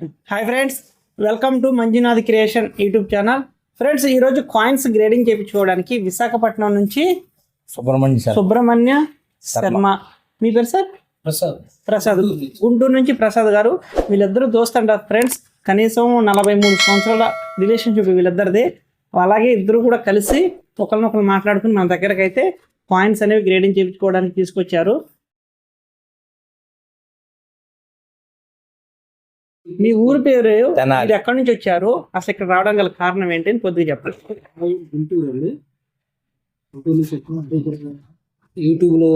Hi friends welcome to Manjunath creation YouTube channel friends ఈరోజు coins grading చేయించుకోవడానికి విశాఖపట్నం నుంచి Subrahmanya sir. Subrahmanya Sharma. మీ పేరు సార్? ప్రసాద్. ప్రసాద్. గుంటూరు నుంచి. ప్రసాద్ గారు. వీళ్ళిద్దరూ దోస్తంటారు ఫ్రెండ్స్ కనీసం నలభై మూడు సంవత్సరాల రిలేషన్షిప్ వీళ్ళిద్దరిది. అలాగే ఇద్దరు కూడా కలిసి ఒకరినొకరు మాట్లాడుకుని మన దగ్గరకు అయితే కాయిన్స్ అనేవి గ్రేడింగ్ చేయించుకోవడానికి తీసుకొచ్చారు. మీ ఊరి పేరు. మీరు ఎక్కడి నుంచి వచ్చారు? అసలు ఇక్కడ రావడం గల కారణం ఏంటి అని కొద్దిగా చెప్పండి. గుంటూరు అండి యూట్యూబ్లో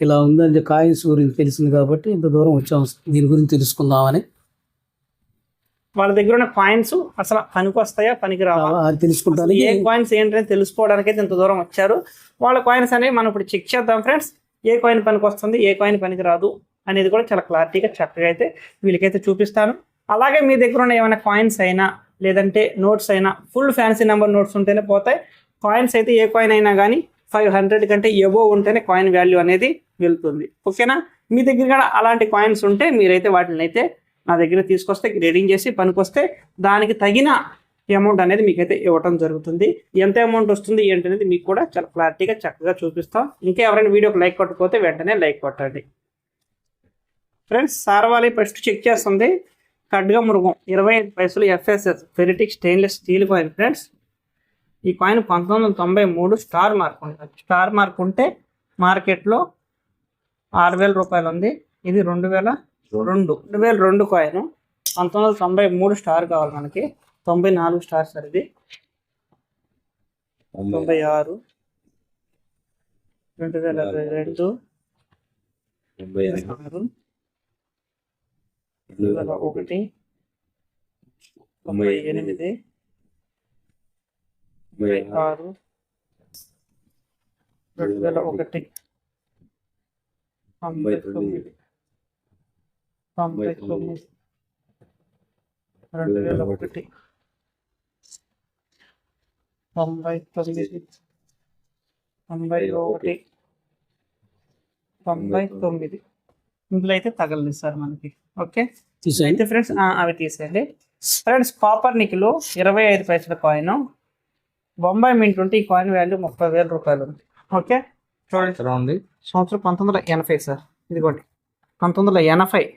ఇలా ఉందని కాయిన్స్ గురించి తెలిసింది కాబట్టి ఇంత దూరం వచ్చాం. దీని గురించి తెలుసుకుందామని. వాళ్ళ దగ్గర ఉన్న కాయిన్స్ అసలు పనికి వస్తాయా పనికి రావా? అది తెలుసుకుంటానికి ఏ కాయిన్స్ ఏంటని తెలుసుకోవడానికి అయితే ఇంత దూరం వచ్చారు. వాళ్ళ కాయిన్స్ అనేవి మనం ఇప్పుడు చెక్ చేద్దాం ఫ్రెండ్స్ ఏ కాయిన్ పనికి వస్తుంది ఏ కాయిన్ పనికి రాదు. అనేది కూడా చాలా క్లారిటీగా చక్కగా అయితే వీళ్ళకైతే చూపిస్తాను. అలాగే మీ దగ్గర ఉన్న ఏమైనా కాయిన్స్ అయినా లేదంటే నోట్స్ అయినా ఫుల్ ఫ్యాన్సీ నెంబర్ నోట్స్ ఉంటేనే పోతాయి. కాయిన్స్ అయితే ఏ కాయిన్ అయినా కానీ ఫైవ్ హండ్రెడ్ కంటే ఎబో ఉంటేనే కాయిన్ వాల్యూ అనేది వెళ్తుంది. ఓకేనా మీ దగ్గర కూడా అలాంటి కాయిన్స్ ఉంటే మీరైతే వాటిని అయితే నా దగ్గర తీసుకొస్తే గ్రేడింగ్ చేసి పనికొస్తే దానికి తగిన అమౌంట్ అనేది మీకైతే ఇవ్వటం జరుగుతుంది. ఎంత అమౌంట్ వస్తుంది ఏంటనేది మీకు కూడా చాలా క్లారిటీగా చక్కగా చూపిస్తాం. ఇంకా ఎవరైనా వీడియోకి లైక్ కొట్టకపోతే వెంటనే లైక్ కొట్టండి. ఫ్రెండ్స్ సార్వాలి ఫస్ట్ చెక్ చేస్తుంది. ఖడ్గ మృగం ఇరవై ఐదు పైసలు FSS ferritic stainless steel coin friends. ఈ కాయిన్ పంతొమ్మిది వందల తొంభై మూడు స్టార్ మార్క్ ఉంటుంది స్టార్ మార్క్ ఉంటే మార్కెట్లో ఆరు వేల రూపాయలు ఉంది. ఇది రెండు వేల రెండు రెండు వేల రెండు కాయిన్ పంతొమ్మిది వందల తొంభై మూడు స్టార్ కావాలి మనకి. తొంభై నాలుగు స్టార్ సార్ ఇది. తొంభై ఆరు రెండు వేల ఇరవై రెండు ఆరు. రెండు వేల ఒకటి తొంభై ఎనిమిది తొంభై ఆరు. రెండు వేల ఒకటి. తొంభై తొమ్మిది. తొంభై తొమ్మిది. రెండు వేల ఒకటి. తొంభై తొమ్మిది. తొంభై ఒకటి. తొంభై తొమ్మిది. ఇందులో అయితే తగలలేదు సార్ మనకి. ఓకే? తీసేయండి. అయితే ఫ్రెండ్స్ అవి తీసేయండి. ఫ్రెండ్స్ కాపర్ నికిలో ఇరవై ఐదు పైసల కాయిన్ బొంబాయి మింట్ ఉంటే ఈ కాయిన్ వాల్యూ ముప్పై వేల రూపాయలు ఉంది. ఓకే? చూడండి. సంవత్సరం పంతొమ్మిది వందల ఎనభై సార్. ఇదిగోండి. పంతొమ్మిది వందల ఎనభై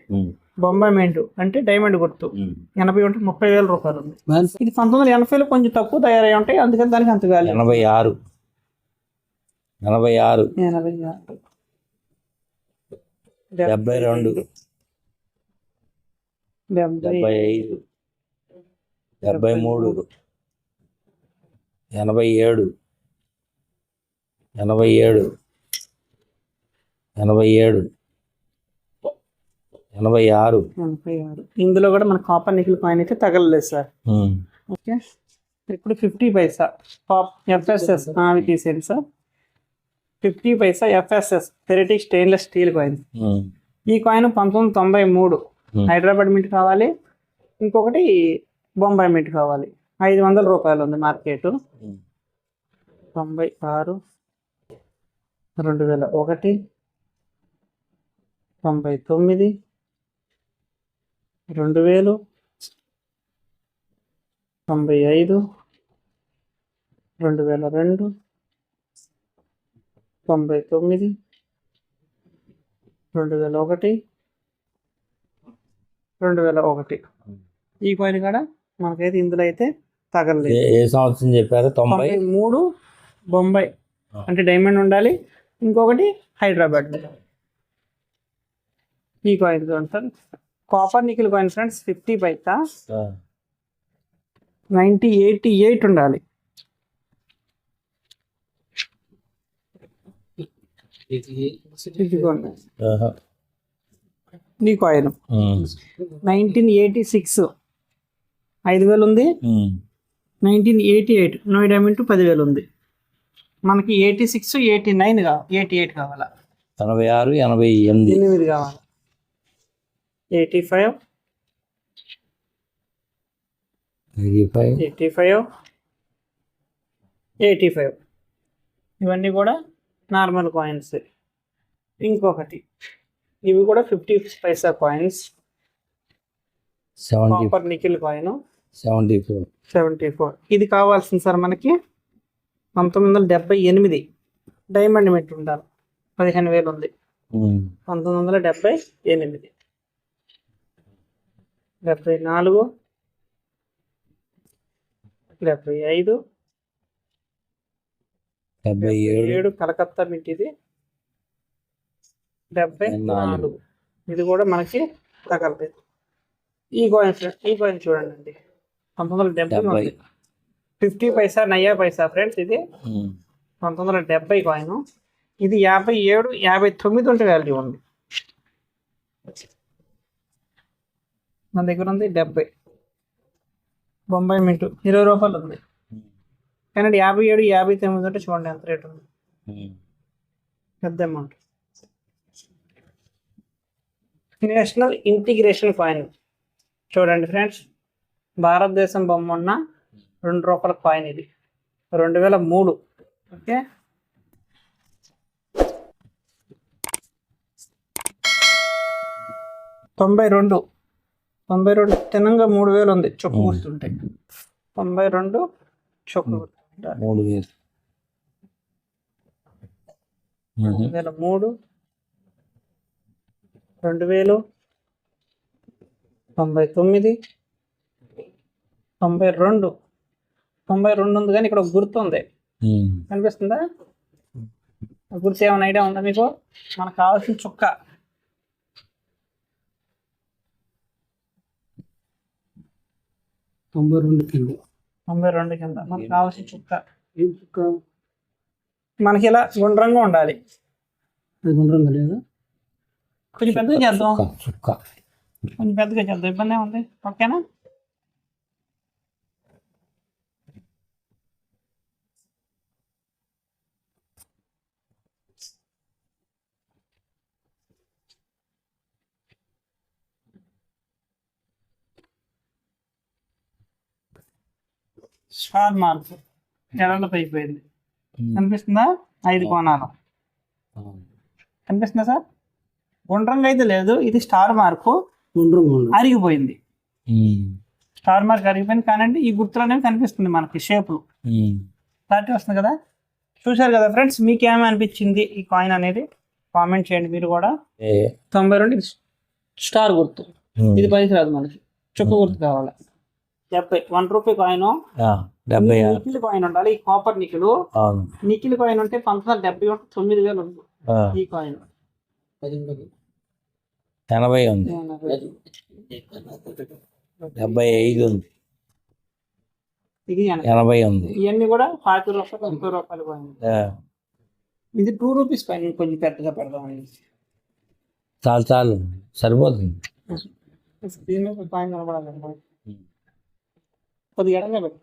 బొంబాయి మింట్ అంటే డైమండ్ గుర్తు. ఎనభై ఉంటే ముప్పై వేల రూపాయలు ఉంది. ఇది పంతొమ్మిది వందల ఎనభైలో కొంచెం తక్కువ తయారై ఉంటాయి. అందుకని దానికి అంత వాల్యూ ఎనభై ఆరు. ఎనభై ఆరు. ఎనభై ఆరు. డెబ్బై రెండు. డెబ్బై ఐదు. డెబ్బై మూడు. ఎనభై ఏడు. ఎనభై ఏడు. ఎనభై ఏడు. ఎనభై ఆరు. ఎనభై ఆరు. ఇందులో కూడా మన కాపర్ నిఖిల్ కాయిన్ అయితే తగలలేదు సార్. ఓకే. ఇప్పుడు ఫిఫ్టీ పైసా. టాప్ ఎఫ్ఎస్ఎస్ అవి తీసేయండి sir. Fifty paisa FSS ferritic stainless steel coin ఈ కాయిన్ పంతొమ్మిది తొంభై మూడు. హైదరాబాద్ మింట్ కావాలి. ఇంకొకటి బొంబాయి మింట్ కావాలి. ఐదు వందల రూపాయలు ఉంది మార్కెట్. తొంభై ఆరు రెండు వేల ఒకటి తొంభై తొమ్మిది రెండు వేలు తొంభై ఐదు రెండు వేల రెండు తొంభై తొమ్మిది రెండు వేల ఒకటి రెండు వేల ఒకటి. ఈ కాయిన్ కూడా మనకైతే ఇందులో అయితే తగలలేదు. ఏ ఏ సంవత్సరం చెప్పారు? తొంభై? మూడు బొంబాయి అంటే డైమండ్ ఉండాలి. ఇంకొకటి హైదరాబాద్. ఈ కాయిన్ చూడండి copper nickel coin friends fifty paisa? Ninety eighty eight ఉండాలి. ఇదిగోండి. ఈ కాయిన్. Nineteen eighty six. ఐదు వేలు ఉంది. Nineteen eighty eight. No diamond పదివేలు ఉంది. మనకి ఎయిటీ సిక్స్ ఎయిటీ నైన్ కావాలి ఎయిటీ ఎయిట్ కావాలా? ఎనభై ఆరు ఎనభై ఎనిమిది. ఎనిమిది కావాలి? Eighty five. Eighty five. Eighty five. Eighty five. ఇవన్నీ కూడా నార్మల్ కాయిన్స్. ఇంకొకటి. ఇవి కూడా fifty paisa coins. Copper nickel coin seventy four. Seventy four. ఇది కావాల్సింది సార్ మనకి పంతొమ్మిది వందల డెబ్బై ఎనిమిది. డైమండ్ మెట్ ఉండాలి. పదిహేను వేలు ఉంది. పంతొమ్మిది వందల డెబ్బై ఎనిమిది. డెబ్బై నాలుగు. డెబ్బై ఐదు. డెబ్బై ఏడు కలకత్తా మిట్ ఇది డెబ్బై నాలుగు. ఇది కూడా మనకి తగలలేదు ఈ కాయిన్ ఈ కాయిన్ చూడండి అండి పంతొమ్మిది వందల డెబ్బై ఫిఫ్టీ పైసా నయ్యా పైసా ఫ్రెండ్స్ ఇది. పంతొమ్మిది వందల డెబ్బై కాయిన్ ఇది యాభై ఏడు యాభై తొమ్మిది ఉంటే వాల్యూ ఉంది. మన దగ్గర ఉంది డెబ్బై. బొంబాయి మింటు. ఇరవై రూపాయలు ఉంది. కానీ యాభై ఏడు యాభై తొమ్మిది ఉంటే చూడండి ఎంత రేట్ ఉంది. పెద్ద అమౌంట్ నేషనల్ ఇంటిగ్రేషన్ కాయిన్. చూడండి ఫ్రెండ్స్ భారతదేశం బొమ్మ ఉన్న రెండు రూపాయల కాయిన్ ఇది. రెండు వేల మూడు. ఓకే? తొంభై రెండు. తొంభై రెండు తినంగా మూడు వేలు ఉంది. చొక్కు గుర్తుంటే తొంభై రెండు చొక్కు మూడు వేలు. ఉమ్. రెండు వేల మూడు రెండు వేలు తొంభై తొమ్మిది తొంభై రెండు. తొంభై రెండు ఉంది కానీ ఇక్కడ ఒక గుర్తు ఉంది. కనిపిస్తుందా? ఆ గుర్తు ఏమైనా ఐడియా ఉందా మీకు? మనకు కావాల్సిన చుక్క. తొంభై రెండు కిలో. తొంభై రెండు కింద. మనకు కావాల్సిన చుక్క? ఏం చుక్క? మనకి ఇలా గుండ్రంగా ఉండాలి. అది గుండ్రంగా లేదా? కొంచెం పెద్దగా చేద్దాం. చుక్క చుక్క. కొంచెం పెద్దగా చేద్దాం. ఇబ్బంది ఉంది ఓకేనా స్టార్ మార్క్ పైపోయింది. ఉమ్. కనిపిస్తుందా? ఐదు కోణాలు. కనిపిస్తుందా సార్? గుండ్రంగా అయితే లేదు. ఇది స్టార్ మార్కు. అరిగిపోయింది. స్టార్ మార్క్ అరిగిపోయింది. కానీ ఈ గుర్తులు అనేవి కనిపిస్తుంది మనకి షేపులు. క్లారిటీ వస్తుంది కదా? చూశారు కదా ఫ్రెండ్స్ మీకేమీ అనిపించింది ఈ కాయిన్ అనేది? కామెంట్ చేయండి మీరు కూడా. తొంభై రెండు స్టార్ గుర్తు. ఇది పైకి రాదు మనకి. చుక్క గుర్తు కావాలి. డెబ్బై వన్ రూపీ కాయిన్. డెబ్బై నికిల్ కాయిన్ ఉండాలి ఈ కాపర్ అవును. నికిల్ కాయిన్ ఉంటే పంతొమ్మిది వందల డెబ్బై ఒకటి తొమ్మిది వేలు ఉంది ఈ కాయిన్. ఎనభై ఉంది. డెబ్బై ఐదు ఉంది. ఇది ఎనభై. ఉంది. ఇవన్నీ కూడా పాతి రూపాయలు ముప్పై రూపాయలు ఆ, ఇది టూ రూపీస్ కాయిన్ కొంచెం పెద్దగా పెడదాం చాలు చాలు. సరిపోతుంది. దీని కాయిన్ కనబడాలి ఎడంగా పెట్టు.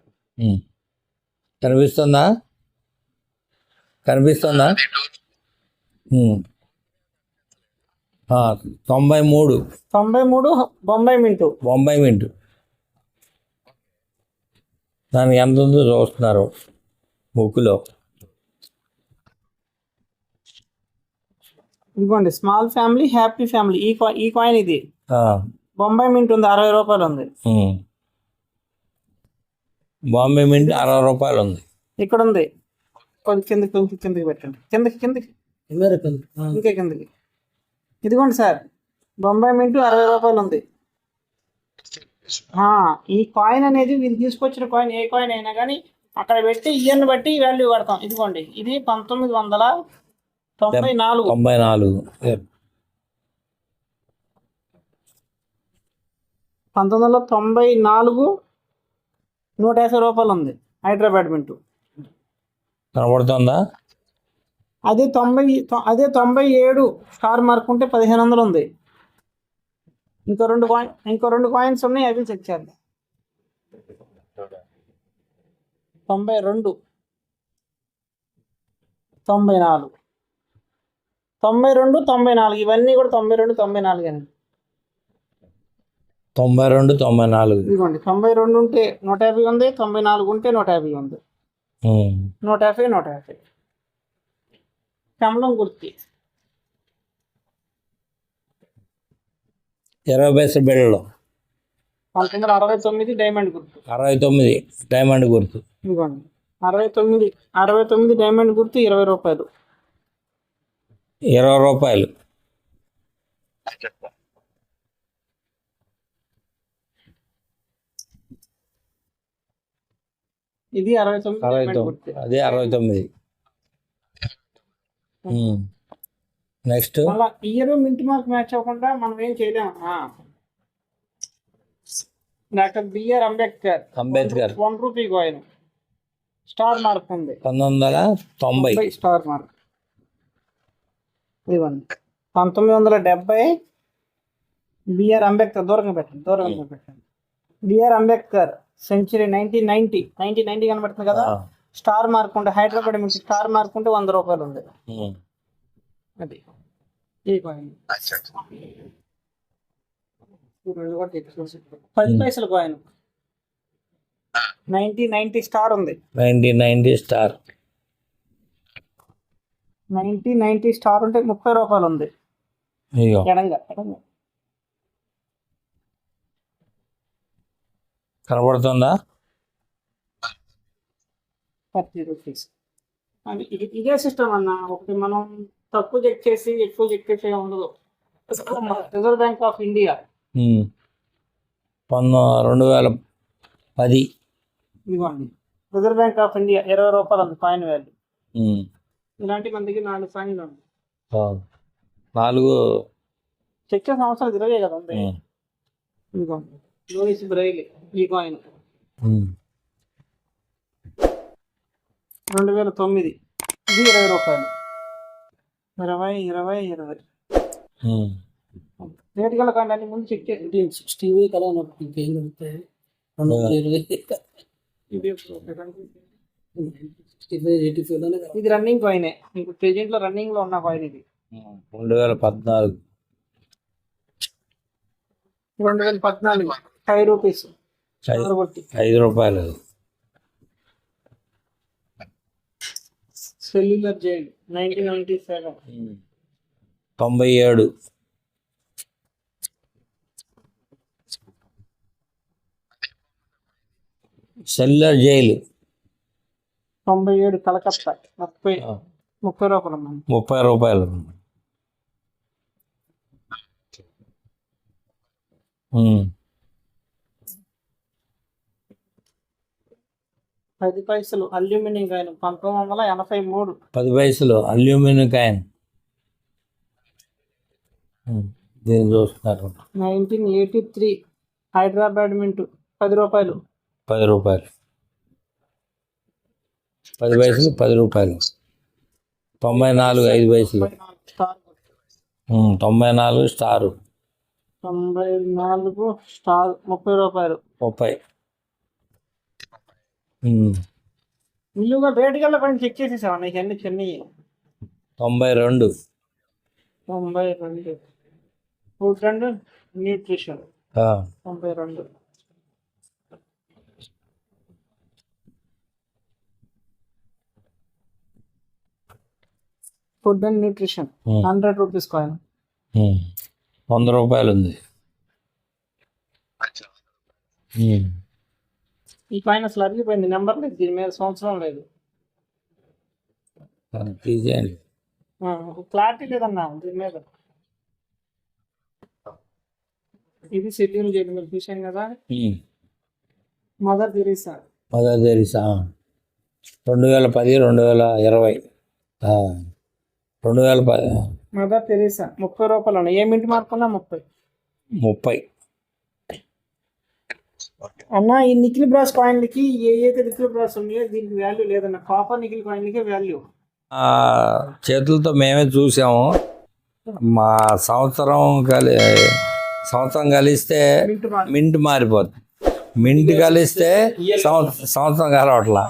కనిపిస్తుందా? కనిపిస్తుందా? తొంభై మూడు. తొంభై మూడు బొంబాయి మింటు. బొంబాయి మింటు. దానికి ఎంత ఉందో చూస్తున్నారు బుక్లో ఇదిగోండి స్మాల్ ఫ్యామిలీ హ్యాపీ ఫ్యామిలీ. ఈ కాయిన్ ఈ కాయిన్ ఇది. బొంబాయి మింట్ ఉంది అరవై రూపాయలు ఉంది. బాంబే మింట్ అరవై రూపాయలు ఉంది. ఇక్కడ ఉంది కొంచెం కిందకి కొంచెం కిందకి పెట్టండి. కిందకి కిందకి. ఇంకే కిందకి. ఇదిగోండి సార్ బొంబాయి మింటు అరవై రూపాయలు ఉంది. ఆ, ఈ కాయిన్ అనేది వీళ్ళు తీసుకొచ్చిన కాయిన్ ఏ కాయిన్ అయినా కానీ అక్కడ పెట్టి ఇయర్ని బట్టి వాల్యూ పడతాం ఇదిగోండి ఇది పంతొమ్మిది వందల తొంభై నాలుగు. తొంభై నాలుగు. పంతొమ్మిది వందల తొంభై నాలుగు నూట యాభై రూపాయలు ఉంది హైదరాబాద్ మింటు కనబడుతుందా? అదే తొంభై అదే తొంభై ఏడు స్టార్ మార్క్ ఉంటే పదిహేను వందలు ఉంది ఇంకో రెండు కాయిన్ ఇంకో రెండు కాయిన్స్ ఉన్నాయి అవి చెక్ చేద్దాం. తొంభై రెండు. తొంభై నాలుగు. తొంభై రెండు తొంభై నాలుగు. ఇవన్నీ కూడా తొంభై రెండు తొంభై నాలుగు అండి తొంభై రెండు తొంభై నాలుగు. ఇదిగోండి తొంభై రెండు ఉంటే నూట యాభై ఉంది తొంభై నాలుగు ఉంటే నూట యాభై ఉంది. నూట యాభై నూట యాభై. కమలం గుర్తి ఇరవై పైసల బిళ్ళలు పంతొమ్మిది వందల అరవై తొమ్మిది డైమండ్ గుర్తు అరవై తొమ్మిది డైమండ్ గుర్తు ఇదిగోండి అరవై తొమ్మిది అరవై తొమ్మిది డైమండ్ గుర్తు ఇరవై రూపాయలు. ఇరవై రూపాయలు. ఇది అరవై తొమ్మిది అరవై తొమ్మిది. గుర్తు అదే అరవై తొమ్మిది. నెక్స్ట్ మళ్ళా ఇయర్ మింట్ మార్క్ మ్యాచ్ అవ్వకుండా మనం ఏం చేయలేము doctor BR Ambedkar. Ambedkar. One rupee coin. Star mark ఉంది. పంతొమ్మిది వందల తొంభై. Star mark. ఇవ్వండి పంతొమ్మిది వందల డెబ్బై బిఆర్ అంబేద్కర్. దూరంగా పెట్టండి దూరంగా పెట్టండి. BR Ambedkar. Century nineteen ninety nineteen ninety కనబడుతుంది కదా? స్టార్ మార్క్ ఉంటే హైదరాబాద్ నుంచి స్టార్ మార్క్ ఉంటే వంద రూపాయలు ఉంది. అది. పది పైసల కాయిన్ నైన్టీన్ నైన్టీ స్టార్ ఉంది. Nineteen ninety star. Nineteen ninety star ఉంటే ముప్పై రూపాయలు ఉంది. ఎడంగా ఎడంగా. కనబడుతుందా? Thirty rupees. అది ఇది సిస్టమ్ అన్న. ఒకటి మనం తక్కువ చెక్ చేసి ఎక్కువ చెక్ చేసే ఉండదు. Reserve bank of India. పంతొమ్మిది రెండు వేల పది. ఇదిగోండి రిజర్వ్ బ్యాంక్ ఆఫ్ ఇండియా ఇరవై రూపాయలు ఉంది కాయిన్ వాల్యూ. ఇలాంటి మన దగ్గర నాలుగు కాయిన్లు ఉంది. నాలుగు. చెక్ చేసిన అవసరం ఇరవై కదా ఉంది. ఇదిగోండి బ్రైలీ ఈ కాయిన్. రెండు వేల తొమ్మిది. ఇది ఇరవై రూపాయలు. ఇరవై ఇరవై ఇరవై. రేట్ గల కాండి అన్ని ముందు చెక్ చేసి సిక్స్టీ వే కదా నాకు ఇంకేం కలుగుతాయి రెండు వందల ఇరవై. ఇది రన్నింగ్ కాయినే. మీకు ప్రెజెంట్లో రన్నింగ్లో ఉన్న కాయిన్ ఇది. రెండు వేల పద్నాలుగు. రెండు వేల పద్నాలుగు. ఫైవ్ రూపీస్ ఐదు- రూపాయలు cellular jail nineteen ninety seven. తొంభై ఏడు సెల్లర్ జైలు తొంభై ఏడు కలకత్తా ముప్పై. ముప్పై రూపాయలు. ముప్పై రూపాయలు ఉమ్. పది పైసలు అల్యూమినియం కాయిన్ పంతొమ్మిది వందల ఎనభై మూడు. పది పైసలు అల్యూమినియం కాయిన్. దీన్ని చూస్తున్నారు. Nineteen eighty three Hyderabad mint పది రూపాయలు. పది రూపాయలు. పది పైసలు పది రూపాయలు. తొంభై నాలుగు ఐదు పైసలు. తొంభై నాలుగు స్టారు. తొంభై నాలుగు స్టార్. ముప్పై రూపాయలు. ముప్పై. రేటు గల పైన చెక్ చేసేసామన్న ఇవన్నీ చిన్నవి తొంభై రెండు తొంభై రెండు ఫుడ్ అండ్ న్యూట్రిషన్ ఆ, తొంభై రెండు food and nutrition hundred rupees coin. వంద రూపాయలు ఉంది ఈ కాయిన్ అసలు అరిగిపోయింది. నెంబర్ లేదు. దీని మీద సంవత్సరం లేదు. క్లారిటీ లేదన్నా దీని మీద. ఇది షెడ్యూల్ చేయడం మీరు చూశాను కదా. Mother Teresa. Mother Teresa. రెండు వేల పది రెండు వేల ఇరవై. రెండు వేల పది. Mother Teresa. ముప్పై రూపాయలు ఉన్నాయి ఏ మింటి మార్క్ ఉన్నా ముప్పై. ముప్పై. అన్న ఈ నిఖిల్ బ్రాస్ కాయిన్లకి ఏ అయితే నిఖిల్ బ్రాస్ ఉన్నాయో దీనికి వాల్యూ లేదన్న. కాపర్ నిఖిల్ కాయిన్లకి వాల్యూ చేతులతో మేమే చూసాము. మా సంవత్సరం కలి సంవత్సరం కలిస్తే మింట్ మారిపోతుంది మింట్ కలిస్తే సంవత్సరం సంవత్సరం కలవట్లా.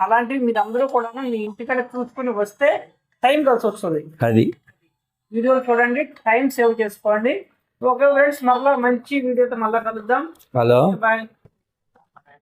అలాంటివి మీరు అందరూ కూడా మీ ఇంటికాడ చూసుకుని వస్తే టైం కలిసి వస్తుంది. అది. వీడియోలు చూడండి టైం సేవ్ చేసుకోండి. ఓకే ఫ్రెండ్స్ మళ్ళీ మంచి వీడియోతో మళ్ళీ కలుద్దాం. హలో. బాయ్.